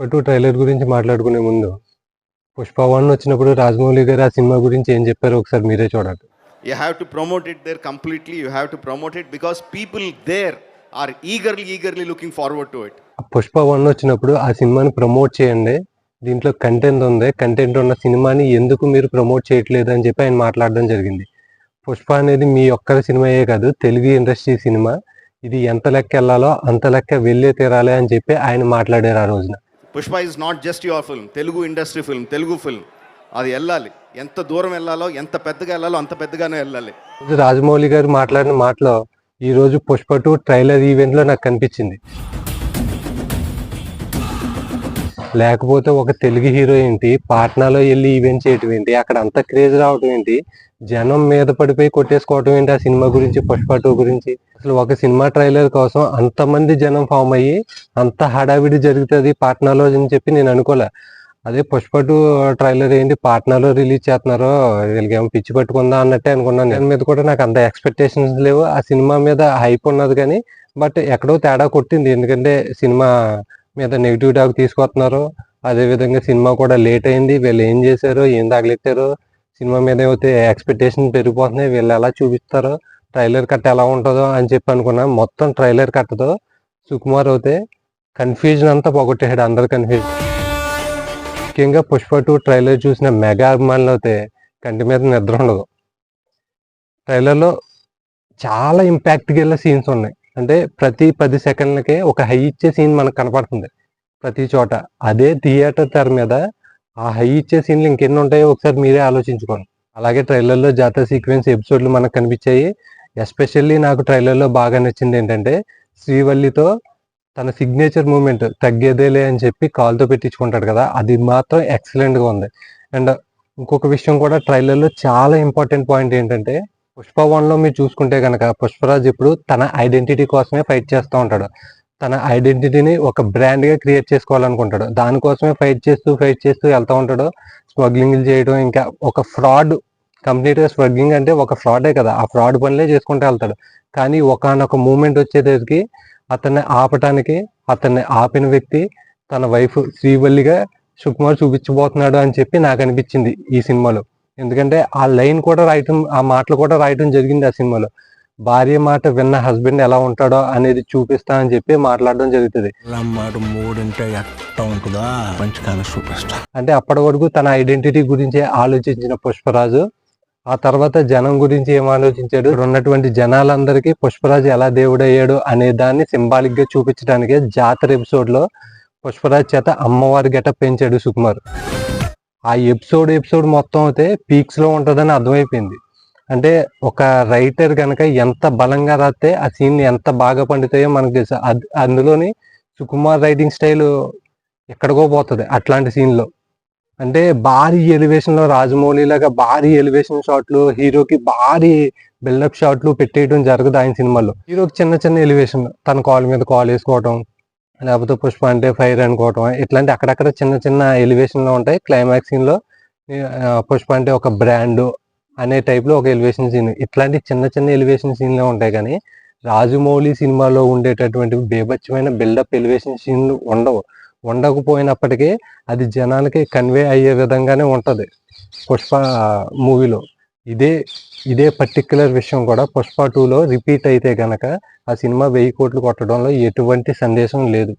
Two trailer గురించి మాట్లాడుకునే ముందు పుష్ప వన్ వచ్చినప్పుడు రాజమౌళి గారు ఆ సినిమా గురించి ఏం చెప్పారో ఒకసారి మీరే చూడండి You have to promote it there completely. You have to promote it because people there are eagerly, eagerly looking forward to it. ఆ పుష్ప వన్ వచ్చినప్పుడు ఆ సినిమాని ప్రమోట్ చేయండి. దీంట్లో కంటెంట్ ఉంది. కంటెంట్ ఉన్న సినిమాని ఎందుకు మీరు ప్రమోట్ చేయట్లేదు అని చెప్పి ఆయన మాట్లాడడం జరిగింది. పుష్ప అనేది మీ ఒక్కరి సినిమాయే కాదు తెలుగు ఇండస్ట్రీ సినిమా. ఇది ఎంత లెక్క వెళ్ళాలో అంత లెక్క వెళ్ళే తీరాలి అని చెప్పి ఆయన మాట్లాడారు ఆ రోజున. Pushpa is not just your film Telugu industry film Telugu film అది వెళ్ళాలి. ఎంత దూరం వెళ్ళాలో ఎంత పెద్దగా వెళ్ళాలో అంత పెద్దగానే వెళ్ళాలి. రాజమౌళి గారు మాట్లాడిన మాటలో ఈ రోజు పుష్ప టూ ట్రైలర్ ఈవెంట్లో నాకు కనిపించింది. లేకపోతే ఒక తెలుగు హీరో ఏంటి పాట్నాలో వెళ్ళి ఈవెంట్ చేయటం ఏంటి అక్కడ అంత క్రేజ్ రావటం ఏంటి జనం మీద పడిపోయి కొట్టేసుకోవటం ఏంటి? ఆ సినిమా గురించి పుష్ప టూ గురించి. అసలు ఒక సినిమా ట్రైలర్ కోసం అంతమంది జనం ఫామ్ అయ్యి అంత హడావిడి జరుగుతుంది పాట్నాలో అని చెప్పి నేను అనుకోలే. అదే పుష్ప టూ ట్రైలర్ ఏంటి? పాట్నాలో రిలీజ్ చేస్తున్నారో వీళ్ళకేమో పిచ్చి పట్టుకుందా అన్నట్టే అనుకున్నాను దాని మీద కూడా నాకు అంత ఎక్స్పెక్టేషన్స్ లేవు. ఆ సినిమా మీద హైప్ ఉన్నది కానీ బట్ ఎక్కడో తేడా కొట్టింది. ఎందుకంటే సినిమా మీద నెగిటివ్ టాక్ తీసుకొస్తున్నారు. అదే విధంగా సినిమా కూడా లేట్ అయింది. వీళ్ళు ఏం చేశారో? ఏం తగలెట్టారో? సినిమా మీద అయితే ఎక్స్పెక్టేషన్ పెరిగిపోతున్నాయి. వీళ్ళు ఎలా చూపిస్తారో ట్రైలర్ కట్ట ఎలా ఉంటుందో అని చెప్పి అనుకున్నా. మొత్తం ట్రైలర్ కట్టతో సుకుమార్ అయితే కన్ఫ్యూజన్ అంతా పోగొట్టేసాడు అందరు కన్ఫ్యూజన్ ముఖ్యంగా పుష్ప టూ ట్రైలర్ చూసిన మెగా అభిమానులు అయితే కంటి మీద నిద్ర ఉండదు. ట్రైలర్లో చాలా ఇంపాక్ట్ గల సీన్స్ ఉన్నాయి. అంటే ప్రతి పది సెకండ్లకే ఒక హై ఇచ్చే సీన్ మనకు కనపడుతుంది. ప్రతి చోట. అదే థియేటర్ తెర మీద ఆ హై ఇచ్చే సీన్లు ఇంకెన్ని ఉంటాయో ఒకసారి మీరే ఆలోచించుకోండి. అలాగే ట్రైలర్లో జాతర సీక్వెన్స్ ఎపిసోడ్లు మనకు కనిపించాయి. ఎస్పెషల్లీ నాకు ట్రైలర్లో బాగా నచ్చింది ఏంటంటే శ్రీవల్లితో తన సిగ్నేచర్ మూమెంట్ తగ్గేదేలే అని చెప్పి కాల్తో పెట్టించుకుంటాడు కదా అది మాత్రం ఎక్సలెంట్గా ఉంది. అండ్ ఇంకొక విషయం కూడా ట్రైలర్లో చాలా ఇంపార్టెంట్ పాయింట్ ఏంటంటే పుష్ప వన్లో మీరు చూసుకుంటే కనుక పుష్పరాజ్ ఇప్పుడు తన ఐడెంటిటీ కోసమే ఫైట్ చేస్తూ ఉంటాడు. తన ఐడెంటిటీని ఒక బ్రాండ్గా క్రియేట్ చేసుకోవాలనుకుంటాడు. దానికోసమే ఫైట్ చేస్తూ ఫైట్ చేస్తూ వెళ్తూ ఉంటాడు. స్మగ్లింగ్లు చేయడం ఇంకా ఒక ఫ్రాడ్ కంప్లీట్గా స్మగ్లింగ్ అంటే ఒక ఫ్రాడే కదా. ఆ ఫ్రాడ్ పనులే చేసుకుంటూ వెళ్తాడు. కానీ ఒకనొక మూమెంట్ వచ్చేసరికి అతన్ని ఆపటానికి అతన్ని ఆపిన వ్యక్తి తన వైఫ్ శ్రీవల్లిగా సుకుమార్ చూపించబోతున్నాడు అని చెప్పి నాకు అనిపించింది ఈ సినిమాలో. ఎందుకంటే ఆ లైన్ కూడా రాయటం ఆ మాటలు కూడా రాయటం జరిగింది ఆ సినిమాలో. భార్య మాట విన్న హస్బెండ్ ఎలా ఉంటాడో అనేది చూపిస్తా అని చెప్పి మాట్లాడడం జరుగుతుంది. అంటే అప్పటి వరకు తన ఐడెంటిటీ గురించి ఆలోచించిన పుష్పరాజు ఆ తర్వాత జనం గురించి ఏం ఆలోచించాడు? ఉన్నటువంటి జనాలందరికీ పుష్పరాజు ఎలా దేవుడయ్యాడు అనే దాన్ని సింబాలిక్గా చూపించడానికి జాతర ఎపిసోడ్లో పుష్పరాజ్ చేత అమ్మవారి గెటప్ పెంచాడు సుకుమార్. ఆ ఎపిసోడ్ ఎపిసోడ్ మొత్తం అయితే పీక్స్లో ఉంటుందని అర్థమైపోయింది. అంటే ఒక రైటర్ కనుక ఎంత బలంగా రాస్తే ఆ సీన్ ఎంత బాగా పండుతాయో మనకు తెలుసు. అందులోని సుకుమార్ రైటింగ్ స్టైల్ ఎక్కడికో పోతుంది అట్లాంటి సీన్లో అంటే భారీ ఎలివేషన్లో రాజమౌళి లాగా భారీ ఎలివేషన్ షాట్లు హీరోకి భారీ బిల్డప్ షాట్లు పెట్టేయడం జరగదు ఆయన సినిమాలో. హీరోకి చిన్న చిన్న ఎలివేషన్ తన కాల్ మీద కాల్ వేసుకోవటం లేకపోతే పుష్ప అంటే ఫైర్ అనుకోవటం ఇట్లాంటి అక్కడక్కడ చిన్న చిన్న ఎలివేషన్లో ఉంటాయి. క్లైమాక్స్ సీన్లో పుష్ప అంటే ఒక బ్రాండ్ అనే టైప్లో ఒక ఎలివేషన్ సీన్. ఇట్లాంటి చిన్న చిన్న ఎలివేషన్ సీన్లే ఉంటాయి కానీ రాజమౌళి సినిమాలో ఉండేటటువంటి బేభత్సమైన బిల్డప్ ఎలివేషన్ సీన్లు ఉండవు. ఉండకపోయినప్పటికీ అది జనాలకి కన్వే అయ్యే విధంగానే ఉంటుంది పుష్ప మూవీలో. ఇదే ఇదే పర్టిక్యులర్ విషయం కూడా పుష్ప టూలో రిపీట్ అయితే గనక ఆ సినిమా వెయ్యి కోట్లు కొట్టడంలో ఎటువంటి సందేశం లేదు.